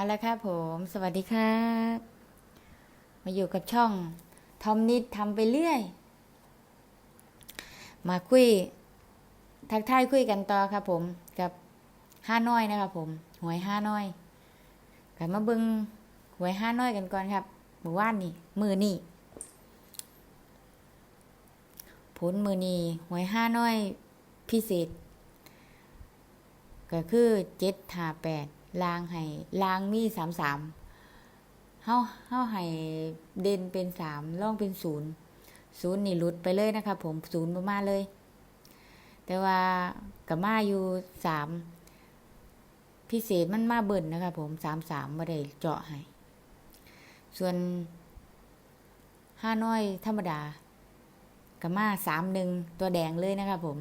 เอาละครับผม สวัสดีครับ มาอยู่กับช่องทอมนิดทำไปเรื่อย มาคุย ทักทายคุยกันต่อครับผมกับห้าน้อยนะครับผม หวยห้าน้อยกันมาบิงหวยห้าน้อยกันก่อนครับเมื่อวานนี่ มือนี่ผลมือนีหวยห้าน้อยพิเศษ ก็คือเจ็ดหาแปด ลางให้ลางมีสามสามเฮาเฮาให้เด่นเป็นสามล่องเป็นศูนย์ศูนย์นี่หลุดไปเลยนะครับผมศูนย์มาเลย แต่ว่ากับมาอยู่สามพิเศษมันมาเบิ่นนะครับผมสามสามม่ได้เจาะให้ ส่วนห้าน้อยธรรมดากับมาสามหนึ่งตัวแดงเลยนะครับผม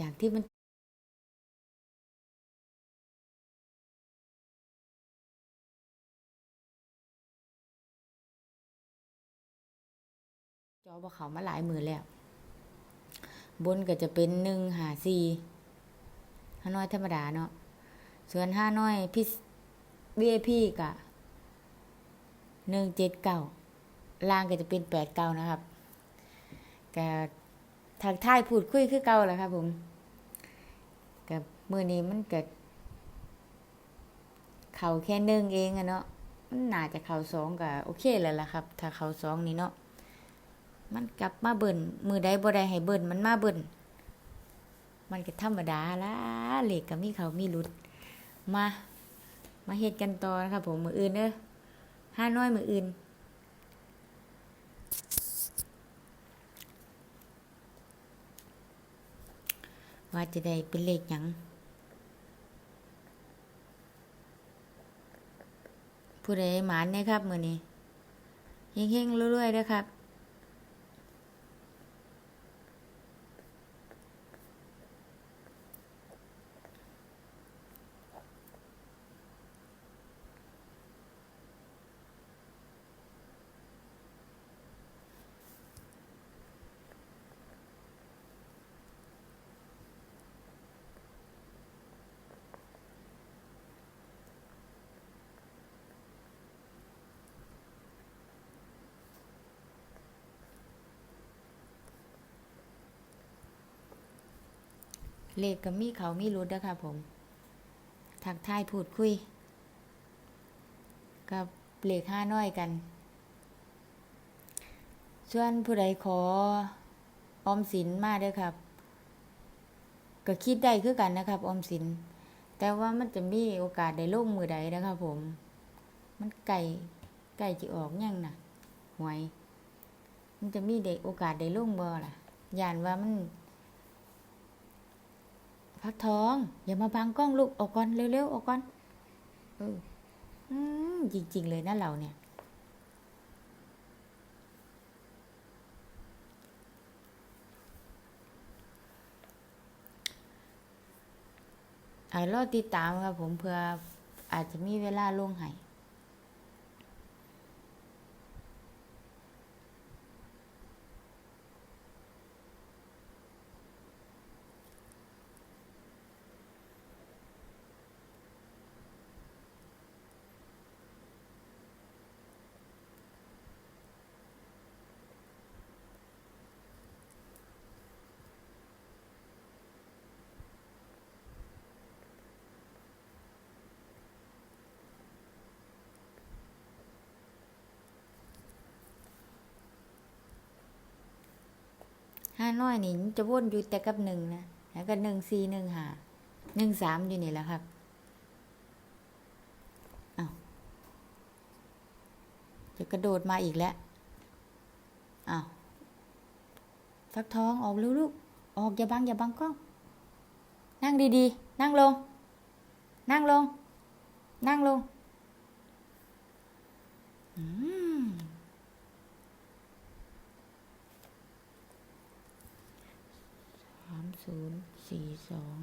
จากที่มัน จอบ่เขามาหลายหมื่นแล้ว บนก็จะเป็นหนึ่งหาสี่ห้าน้อยธรรมดาเนาะส่วนห้าน้อยพิเบี้ยพี่กะหนึ่งเจ็ดเก้าล่างก็จะเป็นแปดเก้านะครับกะทักทายพูดคุยคือเก่าแหละครับผมกับมือนี้มันเกิดเข่าแค่หนึ่งเองอะเนาะมันน่าจะเข่าสองก็โอเคแล้วล่ะครับ ถ้าเข่าสองนี่เนาะ มันกลับมาเบิ่นมือใดบ่ได้ให้เบิ่นมันมาเบิ่นมันก็ธรรมดาละเหล็กกับมีเขามีหลุด มา มาเฮ็ดกันต่อนะครับผมมืออื่นเด้อห้าน้อยมืออื่นว่าจะได้เป็นเลขหยังผู้ใดหมานเนี่ยครับมือนี้เฮงๆเรื่อยๆนะครับ เลขกับมีเขามีรุดนะคะผม ทักทายพูดคุย กับเลขห้าน้อยกัน ส่วนผู้ใดขอออมสินมาด้อครับ ก็คิดได้คือกันนะครับออมสิน แต่ว่ามันจะมีโอกาสได้ลงมือใดนะครับผม มันไก่ไก่จะออกยังนะหวย มันจะมีได้โอกาสได้ลงบ่ล่ะยานว่ามัน พักทอง อย่ามาบังกล้องลูกออกก่อนเร็วๆออกก่อนเออจริง ๆ เลยนะเราเนี่ย ไอ้รอติดตามครับผมเพื่ออาจจะมีเวลาลงให้ ห้าน้อยนี่จะวนอยู่แต่กับหนึ่งนะแล้วก็หนึ่งสี่หนึ่งห้าหนึ่งสามอยู่นี่แหละครับอ้าวจะกระโดดมาอีกแล้วอ้าวฟักทองออกลูกออกอย่าบังอย่าบังกล้อง นั่งดีๆ นั่งลง นั่งลง นั่งลงอืม สาม ศูนย์สี่สอง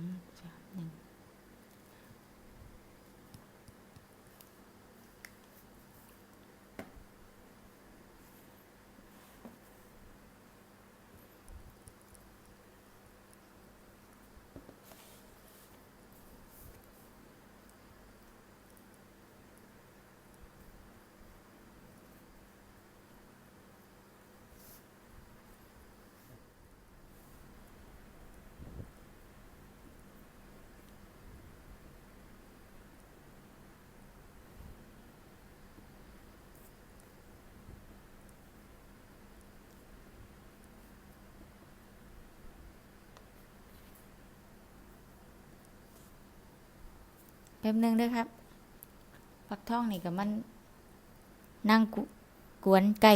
ป๊บหนึงด้วยครับฟักทองนี่กับมันนั่งกวนไก่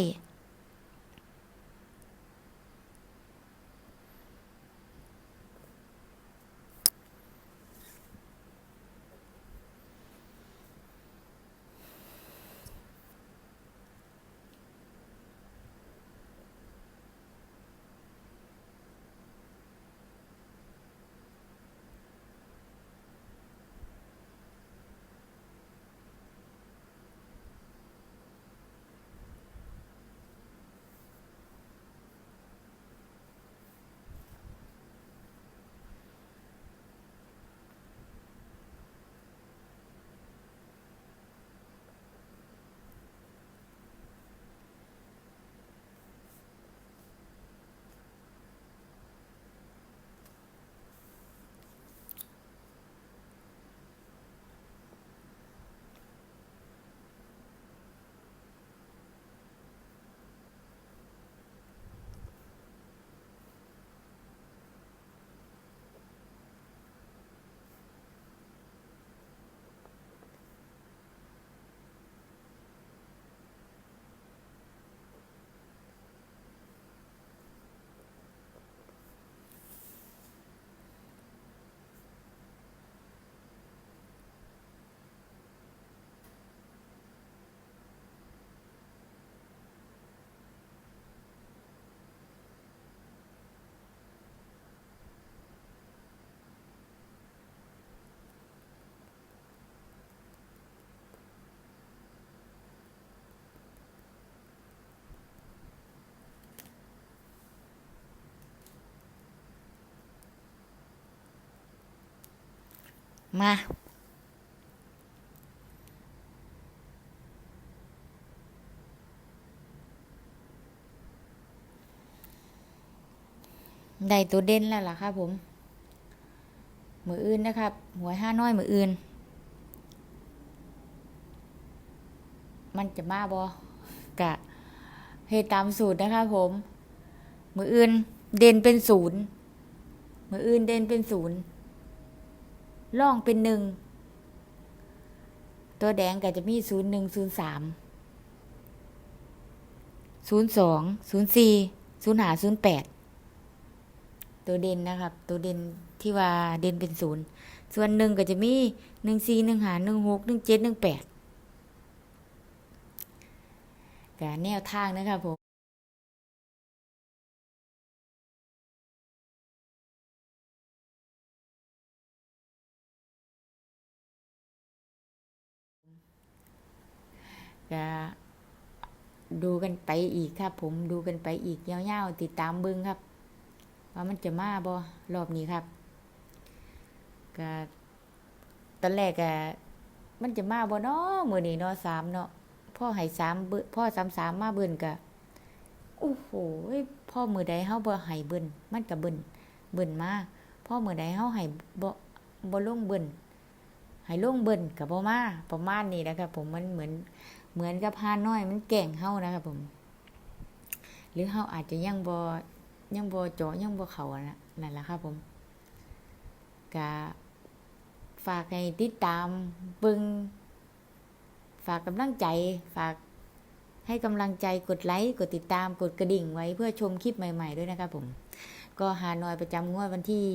มา ได้ตัวเด่นแล้วล่ะครับผม มืออื่นนะครับ หวยห้าน้อยมืออื่น มันจะมาบอกะเฮตามสูตรนะครับผม มืออื่นเด่นเป็นศูนย์มืออื่นเด่นเป็นศูนย์ ล่องเป็นหนึ่ง ตัวแดงก็จะมีศูนย์หนึ่งศูนย์สามศูนย์สองศูนย์สี่ศูนย์หาศูนย์แปดตัวเด่นนะครับ ตัวเด่นที่ว่าเด่นเป็นศูนย์ส่วนหนึ่งก็จะมีหนึ่งสี่หนึ่งหาหนึ่งหกหนึ่งเจ็ดหนึ่งแปดกับแนวทางนะครับผม ก็ดูกันไปอีกครับ ผมดูกันไปอีกยาวๆติดตามเบิ้งครับ ว่ามันจะมาบ่รอบนี้ครับก็ตอนแรกก็มันจะมาบ่เนาะมื้อนี้เนาะสามเนาะพ่อให้สามเบิ่นพ่อสามสามมาเบิ่นก็โอ้โหพ่อมื้อใดเฮาบ่ให้เบิ่นมันก็เบิ่นเบิ่นมาพ่อมื้อใดเฮาให้บ่บ่ลงเบิ่นให้ลงเบิ่นก็บ่มาประมาณนี้นะครับผมมันเหมือน เหมือนกับพาน้อยมันแก่งเฮานะครับผม หรือเฮาอาจจะยังบ่ยังบ่เจาะยังบ่เขานะนั่นแหละครับผมก็ฝากให้ติดตามเบิ่งฝากกำลังใจ ฝากให้กำลังใจกดไลค์กดติดตามกดกระดิ่งไว้เพื่อชมคลิปใหม่ ๆ ด้วยนะครับผม ก็หาหน่อยประจำงวดวันที่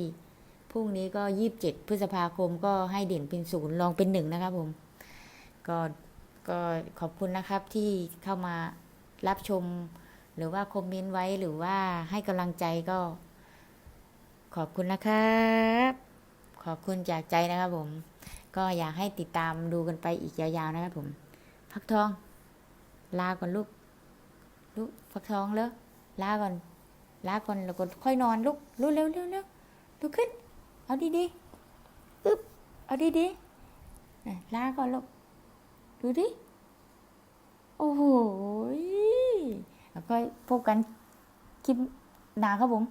พรุ่งนี้ก็ 27 พฤษภาคมก็ให้เด่นเป็นศูนย์ลองเป็นหนึ่งนะครับผม ก็ ก็ขอบคุณนะครับที่เข้ามารับชม หรือว่าคอมเมนต์ไว้หรือว่าให้กำลังใจก็ ขอบคุณนะครับ ขอบคุณจากใจนะครับผม ก็อยากให้ติดตามดูกันไปอีกยาวๆนะครับผมฟักทอง ลาก่อนลูกลูกฟักทองแล้วลาก่อน ลาก่อนแล้วก็ค่อยนอนลูกลูกเร็วเร็วเร็วลุกขึ้น เอาดีๆอึ๊บเอาดีๆลาก่อนลูก ดูดิ โอ้โห แล้วก็พบกันคลิปหนาครับผม